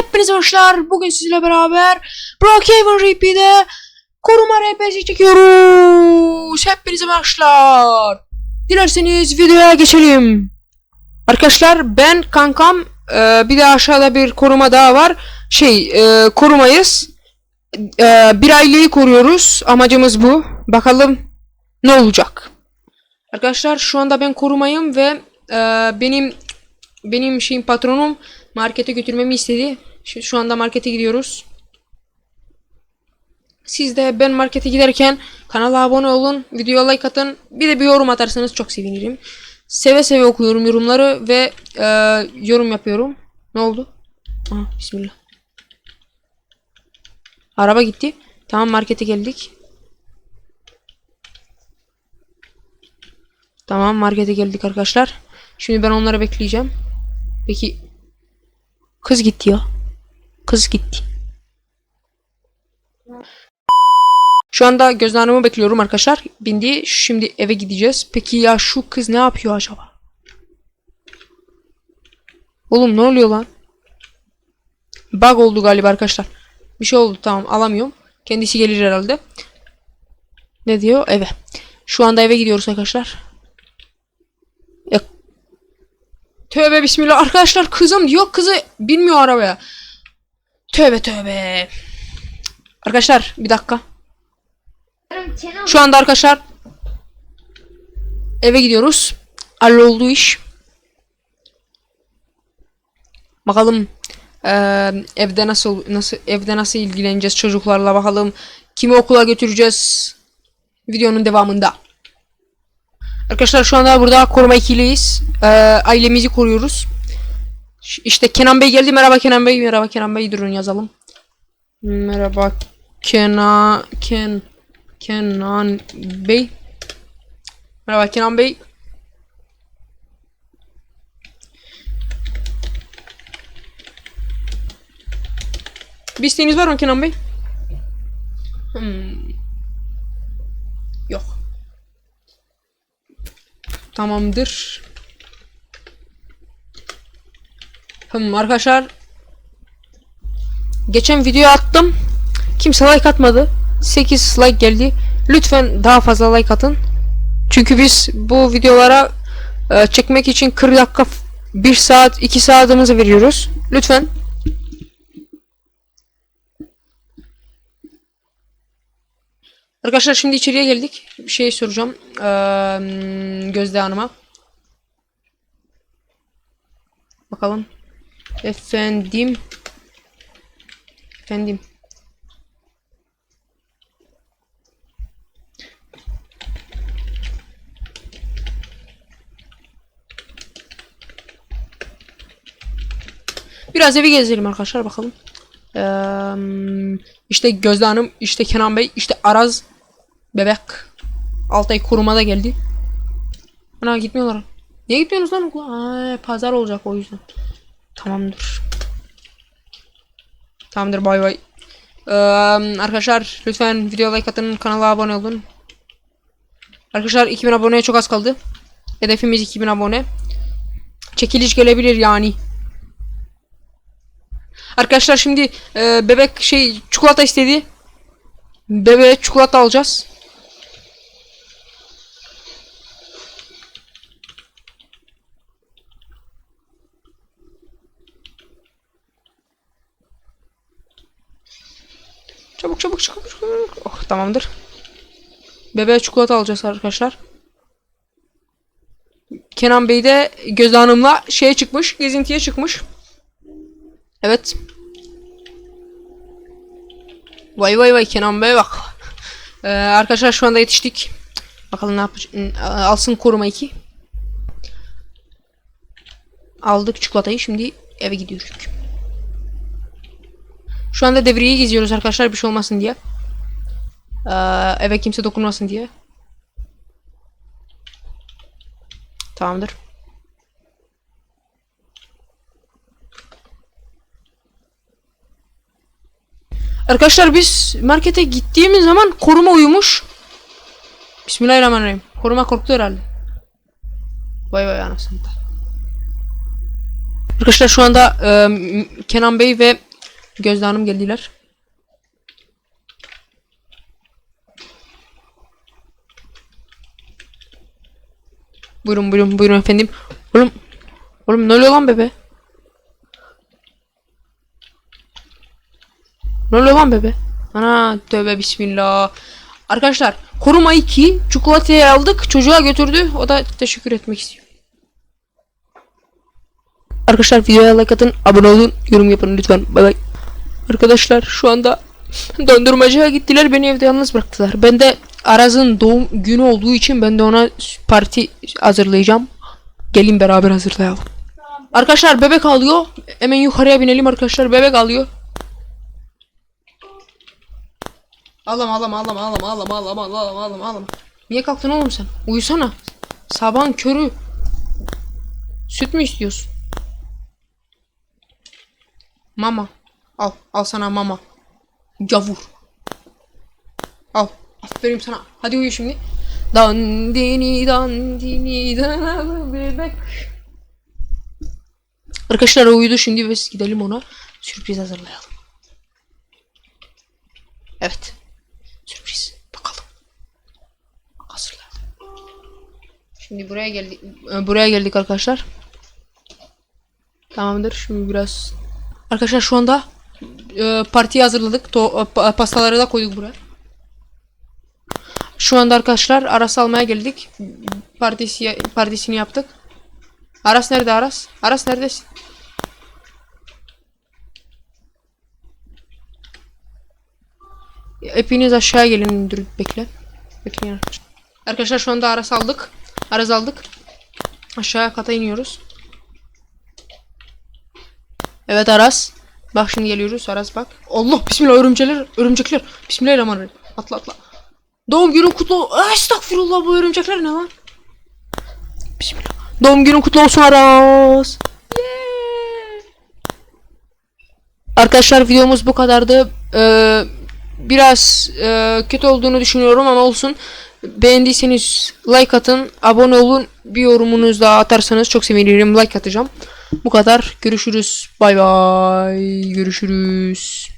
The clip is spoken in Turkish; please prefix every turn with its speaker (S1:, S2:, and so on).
S1: Hepinize hoşlar. Bugün sizle beraber Brookhaven RP'de koruma RP'si çekiyoruz. Hepinize hoşlar. Dilerseniz videoya geçelim. Arkadaşlar ben kankam e, bir de aşağıda bir koruma daha var. Şey e, korumayız. E, bir aileyi koruyoruz. Amacımız bu. Bakalım ne olacak. Arkadaşlar şu anda ben korumayım ve e, benim benim şeyim patronum markete götürmemi istedi. Şu, şu anda markete gidiyoruz. Siz de ben markete giderken kanala abone olun, videoya like atın, bir de bir yorum atarsanız çok sevinirim. Seve seve okuyorum yorumları ve e, yorum yapıyorum. Ne oldu? Aha, bismillah. Araba gitti. Tamam markete geldik. Tamam markete geldik arkadaşlar. Şimdi ben onları bekleyeceğim. Peki kız gitti ya. Kız gitti. Şu anda gözlemimi bekliyorum arkadaşlar. Bindi. Şimdi eve gideceğiz. Peki ya şu kız ne yapıyor acaba? Oğlum ne oluyor lan? Bug oldu galiba arkadaşlar. Bir şey oldu tamam alamıyorum. Kendisi gelir herhalde. Ne diyor? Eve. Şu anda eve gidiyoruz arkadaşlar. Ya Tövbe bismillah arkadaşlar kızım diyor kızı binmiyor arabaya. Tövbe tövbe. Arkadaşlar bir dakika. Şu anda arkadaşlar eve gidiyoruz. Halloldu iş. Bakalım eee, evde nasıl nasıl evde nasıl ilgileneceğiz çocuklarla bakalım kimi okula götüreceğiz videonun devamında. Arkadaşlar şu anda burada koruma ikiliyiz. Eee, ailemizi koruyoruz. İşte Kenan Bey geldi. Merhaba Kenan Bey. Merhaba Kenan Bey. Durun yazalım. Merhaba Kenan Ken Kenan Bey. Merhaba Kenan Bey. Bir isteğiniz var mı Kenan Bey? Hmm. Yok. Tamamdır. Hmm, arkadaşlar geçen video attım. Kimse like atmadı. 8 like geldi. Lütfen daha fazla like atın. Çünkü biz bu videolara e, çekmek için 40 dakika 1 saat 2 saatimizi veriyoruz. Lütfen. Arkadaşlar şimdi içeriye geldik. Bir şey soracağım. Ee, Gözde Hanım'a. Bakalım. Efendim. Efendim. Biraz evi gezelim arkadaşlar bakalım. Ee, işte Gözde Hanım, işte Kenan Bey, işte Araz bebek Altay korumada geldi. Ana gitmiyorlar. Niye gitmiyorsunuz lan okula? Aa, pazar olacak o yüzden. Tamamdır. Tamamdır bay bay. Ee, arkadaşlar lütfen video like atın kanala abone olun. Arkadaşlar 2000 aboneye çok az kaldı. Hedefimiz 2000 abone. Çekiliş gelebilir yani. Arkadaşlar şimdi e, bebek şey çikolata istedi. Bebeğe çikolata alacağız. Çabuk çabuk çabuk. çabuk. Oh tamamdır. Bebeğe çikolata alacağız arkadaşlar. Kenan Bey de Gözde Hanım'la şeye çıkmış, gezintiye çıkmış. Evet. Vay vay vay Kenan Bey bak. Ee, arkadaşlar şu anda yetiştik. Bakalım ne yapacak. Alsın koruma 2. Aldık çikolatayı şimdi eve gidiyoruz. Şu anda devriyeyi geziyoruz arkadaşlar bir şey olmasın diye. Ee, eve kimse dokunmasın diye. Tamamdır. Arkadaşlar biz markete gittiğimiz zaman koruma uyumuş. Bismillahirrahmanirrahim. Koruma korktu herhalde. Vay vay anasını. da. Arkadaşlar şu anda e, Kenan Bey ve Gözde Hanım geldiler. Buyurun buyurun buyurun efendim. Oğlum oğlum ne oluyor lan bebe? Ne oluyor lan bebe? Ana tövbe bismillah. Arkadaşlar koruma 2 çikolatayı aldık çocuğa götürdü o da teşekkür etmek istiyor. Arkadaşlar videoya like atın abone olun yorum yapın lütfen bay bay. Arkadaşlar şu anda dondurmacıya gittiler beni evde yalnız bıraktılar. Ben de Araz'ın doğum günü olduğu için ben de ona parti hazırlayacağım. Gelin beraber hazırlayalım. Arkadaşlar bebek alıyor. Hemen yukarıya binelim arkadaşlar. Bebek alıyor. Ağlama ağlama ağlama ağlama ağlama ağlama ağlama ağlama ağlama. Niye kalktın oğlum sen? Uyusana. Sabahın körü. Süt mü istiyorsun? Mama. Al. Al sana mama. Gavur. Al. Aferin sana. Hadi uyu şimdi. Dandini dandini danalı bebek. Arkadaşlar uyudu şimdi ve gidelim ona sürpriz hazırlayalım. Evet. Sürpriz. Bakalım. Hazırlayalım. Şimdi buraya geldik. e, Buraya geldik arkadaşlar. Tamamdır. Şimdi biraz Arkadaşlar şu anda e, partiyi hazırladık. To, e, pa- pastaları da koyduk buraya. Şu anda arkadaşlar Aras almaya geldik. Partisi partisini yaptık. Aras nerede Aras? Aras neredesin? Hepiniz aşağı gelin dur bekle. Bekleyin arkadaşlar. Arkadaşlar şu anda Aras aldık. Aras aldık. Aşağı kata iniyoruz. Evet Aras. Bak şimdi geliyoruz Aras bak. Allah bismillah örümcekler örümcekler. Bismillahirrahmanirrahim. Atla atla. Doğum günün kutlu ol- Ay, Estağfurullah bu örümcekler ne lan? Bismillah. Doğum günün kutlu olsun Aras. Yeah. Arkadaşlar videomuz bu kadardı. Ee, biraz e, kötü olduğunu düşünüyorum ama olsun. Beğendiyseniz like atın, abone olun, bir yorumunuzu da atarsanız çok sevinirim. Like atacağım. Bu kadar. Görüşürüz. Bay bay. Görüşürüz.